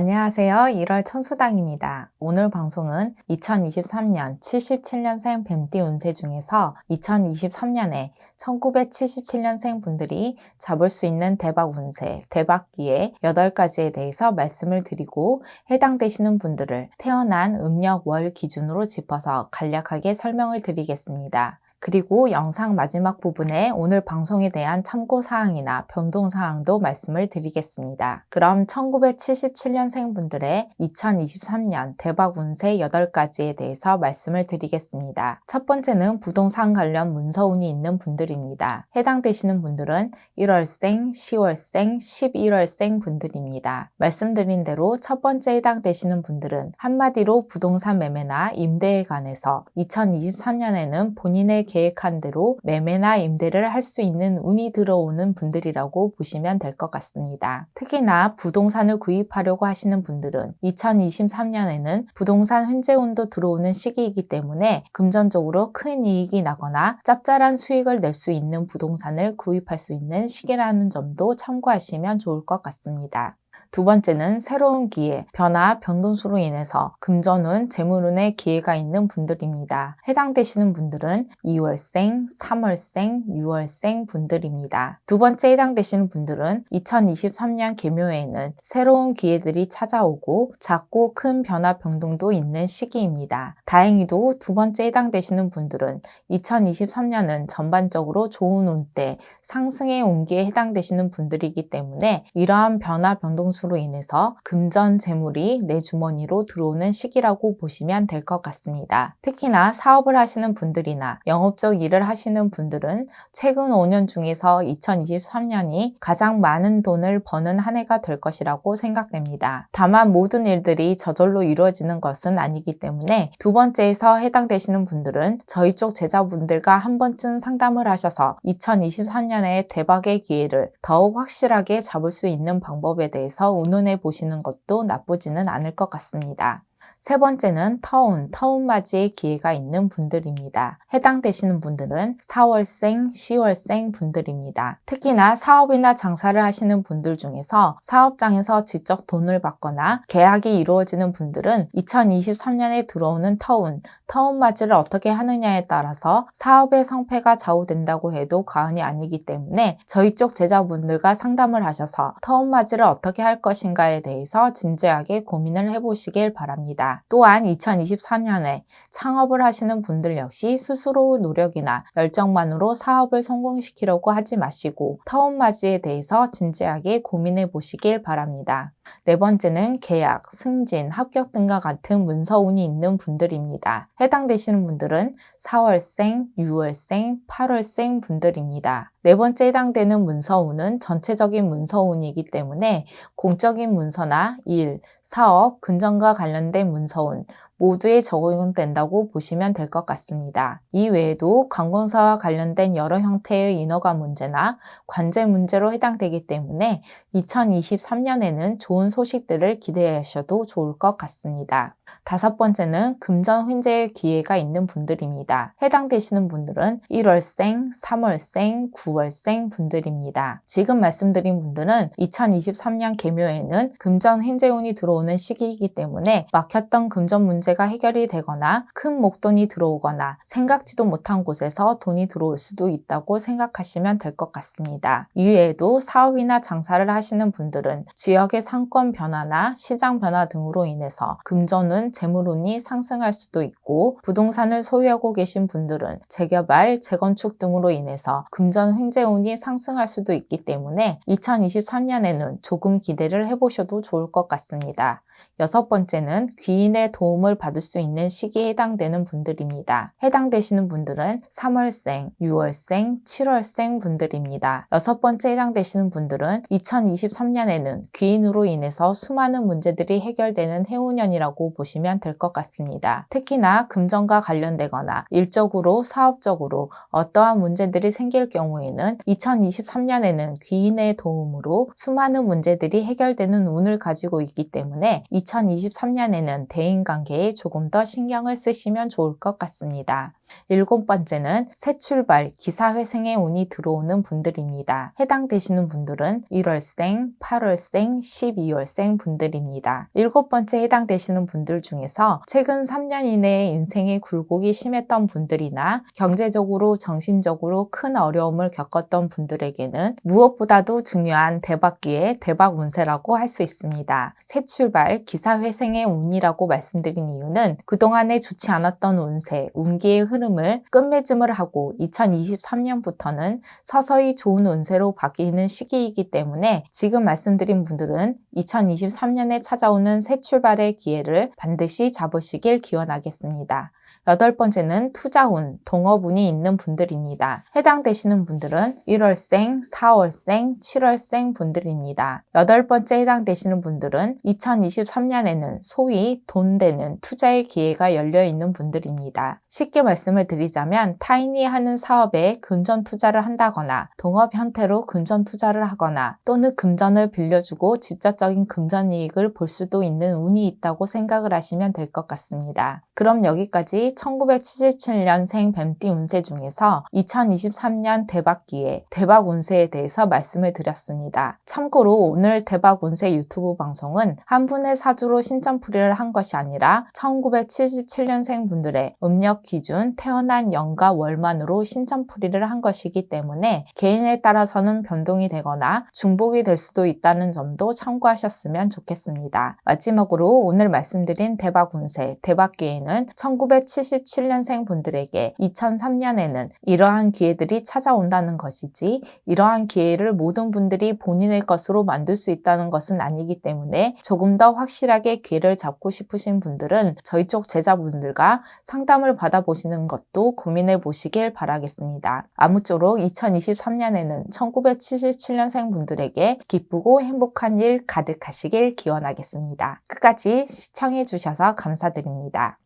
안녕하세요. 1월 천수당입니다. 오늘 방송은 2023년 77년생 뱀띠 운세 중에서 2023년에 1977년생 분들이 잡을 수 있는 대박 운세, 대박기의 8가지에 대해서 말씀을 드리고 해당되시는 분들을 태어난 음력 월 기준으로 짚어서 간략하게 설명을 드리겠습니다. 그리고 영상 마지막 부분에 오늘 방송에 대한 참고사항이나 변동사항도 말씀을 드리겠습니다. 그럼 1977년생 분들의 2023년 대박 운세 8가지에 대해서 말씀을 드리겠습니다. 첫 번째는 부동산 관련 문서운이 있는 분들입니다. 해당되시는 분들은 1월생, 10월생, 11월생 분들입니다. 말씀드린 대로 첫 번째 해당되시는 분들은 한마디로 부동산 매매나 임대에 관해서 2023년에는 본인의 계획한 대로 매매나 임대를 할 수 있는 운이 들어오는 분들이라고 보시면 될 것 같습니다. 특히나 부동산을 구입하려고 하시는 분들은 2023년에는 부동산 현재운도 들어오는 시기이기 때문에 금전적으로 큰 이익이 나거나 짭짤한 수익을 낼 수 있는 부동산을 구입할 수 있는 시기라는 점도 참고하시면 좋을 것 같습니다. 두 번째는 새로운 기회, 변화, 변동수로 인해서 금전운, 재물운의 기회가 있는 분들입니다. 해당되시는 분들은 2월생, 3월생, 6월생 분들입니다. 두 번째 해당되시는 분들은 2023년 개묘에는 새로운 기회들이 찾아오고 작고 큰 변화 변동도 있는 시기입니다. 다행히도 두 번째 해당되시는 분들은 2023년은 전반적으로 좋은 운때, 상승의 운기에 해당되시는 분들이기 때문에 이러한 변화 변동 수로 인해서 금전 재물이 내 주머니로 들어오는 시기라고 보시면 될 것 같습니다. 특히나 사업을 하시는 분들이나 영업적 일을 하시는 분들은 최근 5년 중에서 2023년이 가장 많은 돈을 버는 한 해가 될 것이라고 생각됩니다. 다만 모든 일들이 저절로 이루어지는 것은 아니기 때문에 두 번째에서 해당되시는 분들은 저희 쪽 제자분들과 한 번쯤 상담을 하셔서 2023년에 대박의 기회를 더욱 확실하게 잡을 수 있는 방법에 대해서 운운해 보시는 것도 나쁘지는 않을 것 같습니다. 세 번째는 터운, 터운 맞이의 기회가 있는 분들입니다. 해당되시는 분들은 4월생, 10월생 분들입니다. 특히나 사업이나 장사를 하시는 분들 중에서 사업장에서 직접 돈을 받거나 계약이 이루어지는 분들은 2023년에 들어오는 터운, 터운 맞이를 어떻게 하느냐에 따라서 사업의 성패가 좌우된다고 해도 과언이 아니기 때문에 저희 쪽 제자분들과 상담을 하셔서 터운 맞이를 어떻게 할 것인가에 대해서 진지하게 고민을 해보시길 바랍니다. 또한 2024년에 창업을 하시는 분들 역시 스스로 노력이나 열정만으로 사업을 성공시키려고 하지 마시고 타운맞이에 대해서 진지하게 고민해 보시길 바랍니다. 네 번째는 계약, 승진, 합격 등과 같은 문서운이 있는 분들입니다. 해당되시는 분들은 4월생, 6월생, 8월생 분들입니다. 네 번째 해당되는 문서운은 전체적인 문서운이기 때문에 공적인 문서나 일, 사업, 근전과 관련된 문서운, 모두에 적용된다고 보시면 될 것 같습니다. 이 외에도 관공서와 관련된 여러 형태의 인허가 문제나 관제 문제로 해당되기 때문에 2023년에는 좋은 소식들을 기대하셔도 좋을 것 같습니다. 다섯 번째는 금전 횡재의 기회가 있는 분들입니다. 해당되시는 분들은 1월생, 3월생, 9월생 분들입니다. 지금 말씀드린 분들은 2023년 개묘에는 금전 횡재운이 들어오는 시기이기 때문에 막혔던 금전 문제 가 해결이 되거나 큰 목돈이 들어오거나 생각지도 못한 곳에서 돈이 들어올 수도 있다고 생각하시면 될 것 같습니다. 이외에도 사업이나 장사를 하시는 분들은 지역의 상권 변화나 시장 변화 등으로 인해서 분들은 재물운이 상승할 수도 있고 부동산을 소유하고 계신 분들은 재개발, 재건축 등으로 인해서 금전 횡재운이 상승할 수도 있기 때문에 2023년에는 조금 기대를 해보셔도 좋을 것 같습니다. 여섯 번째는 귀인의 도움을 받을 수 있는 시기에 해당되는 분들입니다. 해당되시는 분들은 3월생, 6월생, 7월생 분들입니다. 여섯 번째 해당되시는 분들은 2023년에는 귀인으로 인해서 수많은 문제들이 해결되는 해운년이라고 보시면 될 것 같습니다. 특히나 금전과 관련되거나 일적으로 사업적으로 어떠한 문제들이 생길 경우에는 2023년에는 귀인의 도움으로 수많은 문제들이 해결되는 운을 가지고 있기 때문에 2023년에는 대인관계에 조금 더 신경을 쓰시면 좋을 것 같습니다. 일곱 번째는 새 출발, 기사회생의 운이 들어오는 분들입니다. 해당되시는 분들은 1월생, 8월생, 12월생 분들입니다. 일곱 번째 해당되시는 분들 중에서 최근 3년 이내에 인생의 굴곡이 심했던 분들이나 경제적으로, 정신적으로 큰 어려움을 겪었던 분들에게는 무엇보다도 중요한 대박기의 대박 운세라고 할 수 있습니다. 새 출발, 기사회생의 운이라고 말씀드린 이유는 그동안에 좋지 않았던 운세, 운기의 흐름 을 끝맺음을 하고 2023년부터는 서서히 좋은 운세로 바뀌는 시기이기 때문에 지금 말씀드린 분들은 2023년에 찾아오는 새 출발의 기회를 반드시 잡으시길 기원하겠습니다. 여덟 번째는 투자운, 동업운이 있는 분들입니다. 해당되시는 분들은 1월생, 4월생, 7월생 분들입니다. 여덟 번째 해당되시는 분들은 2023년에는 소위 돈 되는 투자의 기회가 열려 있는 분들입니다. 쉽게 말씀을 드리자면 타인이 하는 사업에 금전 투자를 한다거나 동업 형태로 금전 투자를 하거나 또는 금전을 빌려주고 직접적인 금전 이익을 볼 수도 있는 운이 있다고 생각을 하시면 될 것 같습니다. 그럼 여기까지 1977년생 뱀띠 운세 중에서 2023년 대박 기회, 대박 운세에 대해서 말씀을 드렸습니다. 참고로 오늘 대박 운세 유튜브 방송은 한 분의 사주로 신점풀이를 한 것이 아니라 1977년생 분들의 음력 기준 태어난 연과 월만으로 신점풀이를 한 것이기 때문에 개인에 따라서는 변동이 되거나 중복이 될 수도 있다는 점도 참고하셨으면 좋겠습니다. 마지막으로 오늘 말씀드린 대박 운세, 대박 기회는 1977년생 분들에게 2003년에는 이러한 기회들이 찾아온다는 것이지 이러한 기회를 모든 분들이 본인의 것으로 만들 수 있다는 것은 아니기 때문에 조금 더 확실하게 기회를 잡고 싶으신 분들은 저희 쪽 제자분들과 상담을 받아보시는 것도 고민해 보시길 바라겠습니다. 아무쪼록 2023년에는 1977년생 분들에게 기쁘고 행복한 일 가득하시길 기원하겠습니다. 끝까지 시청해 주셔서 감사드립니다.